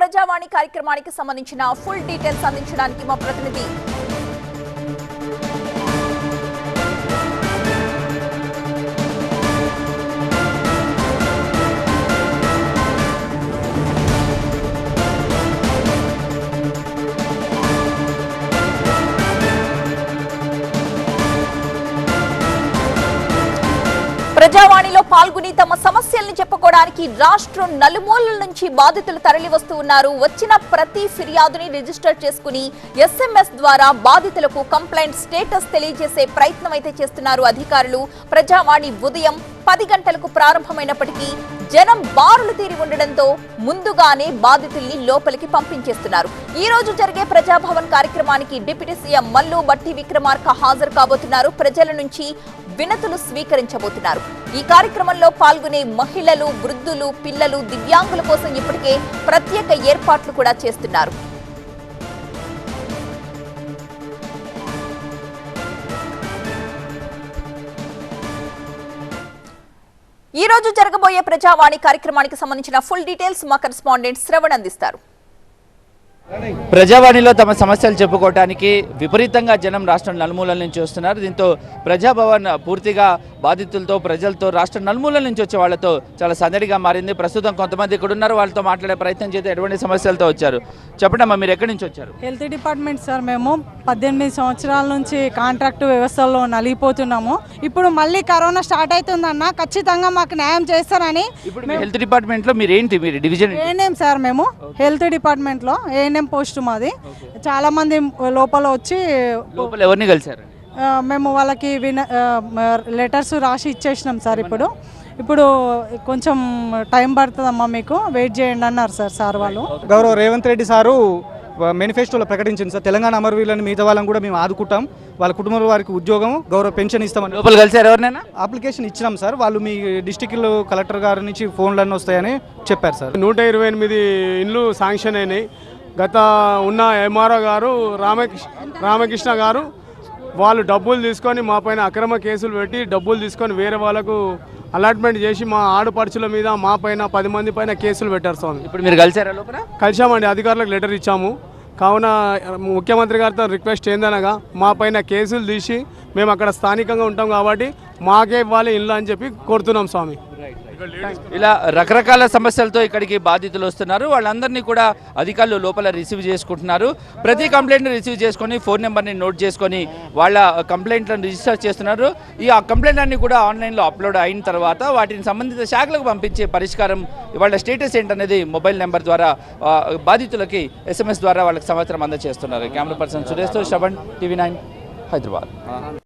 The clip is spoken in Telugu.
ప్రజావాణి కార్యక్రమానికి సంబంధించిన ఫుల్ డీటెయిల్స్ అందించడానికి మా ప్రతినిధి ప్రజావాణిలో పాల్గొని తమ సమస్యల్ని చెప్పుకోవడానికి రాష్ట్రం నలుమూలల నుంచి బాధితులు తరలి వస్తూ ఉన్నారు. వచ్చిన ప్రతి ఫిర్యాదుని రిజిస్టర్ చేసుకుని ఎస్ఎంఎస్ ద్వారా బాధితులకు కంప్లైంట్ స్టేటస్ తెలియజేసే ప్రయత్నం అయితే చేస్తున్నారు అధికారులు. ప్రజావాణి ఉదయం పది గంటలకు ప్రారంభమైనప్పటికీ జనం బారులు తీరి ఉండడంతో ముందుగానే బాధితుల్ని లోపలికి పంపించేస్తున్నారు. ఈ రోజు జరిగే ప్రజాభవన్ కార్యక్రమానికి డిప్యూటీ సీఎం మల్లు బట్టి విక్రమార్క హాజరు కాబోతున్నారు. ప్రజల నుంచి వినతులు స్వీకరించబోతున్నారు. ఈ కార్యక్రమంలో పాల్గొనే మహిళలు వృద్ధులు పిల్లలు దివ్యాంగుల కోసం ఇప్పటికే ప్రత్యేక ఏర్పాట్లు కూడా చేస్తున్నారు. ఈ రోజు జరగబోయే ప్రజావాణి కార్యక్రమానికి సంబంధించిన ఫుల్ డీటెయిల్స్ మా కరెస్పాండెంట్ శ్రవణ్ అందిస్తారు. ప్రజావాణిలో తమ సమస్యలు చెప్పుకోవడానికి విపరీతంగా జనం రాష్ట్రం నలుమూలల నుంచి వస్తున్నారు. దీంతో ప్రజాభవన్ పూర్తిగా బాధితులతో ప్రజలతో రాష్ట్ర నలుమూలల నుంచి వచ్చే వాళ్ళతో చాలా సందడిగా మారింది. ప్రస్తుతం కొంతమంది ఇక్కడ ఉన్నారు. వాళ్ళతో మాట్లాడే ప్రయత్నం చేస్తే ఎటువంటి సమస్యలతో వచ్చారు? చెప్పండి అమ్మా మీరు ఎక్కడి నుంచి వచ్చారు? హెల్త్ డిపార్ట్మెంట్ సార్ మేము పద్దెనిమిది సంవత్సరాల నుంచి కాంట్రాక్ట్ వ్యవస్థలో నలిగిపోతున్నాము. ఇప్పుడు మళ్ళీ కరోనా స్టార్ట్ అవుతుందన్న ఖచ్చితంగా మాకు న్యాయం చేస్తారని ఇప్పుడు మీ హెల్త్ డిపార్ట్మెంట్లో మీరు ఏంటి? మీరు డివిజన్ ఏంటి? ఏఎన్ఎం సార్ మేము హెల్త్ డిపార్ట్మెంట్లో ఏఎన్ఎం పోస్ట్ మాది. చాలా మంది లోపల వచ్చి లోపల ఎవరిని కలిశారు? ఆ, మేము వాళ్ళకి విన లెటర్స్ రాసి ఇచ్చేసినాం సార్ ఇప్పుడు. ఇప్పుడు కొంచెం టైం పడుతుందమ్మా మీకు. వెయిట్ చేయండి అన్నారు సార్ సార్ వాళ్ళు. గౌరవ రేవంత్ రెడ్డి సారు మేనిఫెస్టోలో ప్రకటించింది సార్. తెలంగాణ అమరవీరులను మిగతా వాళ్ళని కూడా మేము ఆదుకుంటాం. వాళ్ళ కుటుంబం వారికి ఉద్యోగం గౌరవ పెన్షన్ ఇస్తామని. లోపల కలిశారు ఎవరినైనా? అప్లికేషన్ ఇచ్చినాం సార్. వాళ్ళు మీ డిస్టిక్లో కలెక్టర్ గారి నుంచి ఫోన్లన్నీ వస్తాయని చెప్పారు సార్. నూట ఇరవై ఎనిమిది ఇండ్లు శాంక్షన్ అయినాయి. గత ఉన్న ఎంఆర్ఓ గారు రామకృష్ణ రామకృష్ణ గారు వాళ్ళు డబ్బులు తీసుకొని మా పైన అక్రమ కేసులు పెట్టి డబ్బులు తీసుకొని వేరే వాళ్ళకు అలాట్మెంట్ చేసి మా ఆడపడుచుల మీద మా పైన పది మంది పైన కేసులు పెట్టారు స్వామి. ఇప్పుడు మీరు కలిశారా లోపల? కలిసామండి అధికారులకు లెటర్ ఇచ్చాము. కావున ముఖ్యమంత్రి గారితో రిక్వెస్ట్ ఏందనగా మా పైన కేసులు తీసి మేము అక్కడ స్థానికంగా ఉంటాం కాబట్టి మాకే ఇవ్వాలి ఇల్లు అని చెప్పి కోరుతున్నాం స్వామి. ఇలా రకరకాల సమస్యలతో ఇక్కడికి బాధితులు వస్తున్నారు. వాళ్ళందరినీ కూడా అధికారులు లోపల రిసీవ్ చేసుకుంటున్నారు. ప్రతి కంప్లైంట్ రిసీవ్ చేసుకొని ఫోన్ నెంబర్ని నోట్ చేసుకొని వాళ్ళ కంప్లైంట్లను రిజిస్టర్ చేస్తున్నారు. ఈ ఆ కంప్లైంట్ అన్ని కూడా ఆన్లైన్లో అప్లోడ్ అయిన తర్వాత వాటిని సంబంధిత శాఖలకు పంపించే పరిష్కారం వాళ్ళ స్టేటస్ ఏంటనేది మొబైల్ నెంబర్ ద్వారా బాధితులకి ఎస్ఎంఎస్ ద్వారా వాళ్ళకి సమాచారం అందజేస్తున్నారు కెమెరా పర్సన్ సురేష్తో శ్రవణ్ టీవీ నైన్ హైదరాబాద్.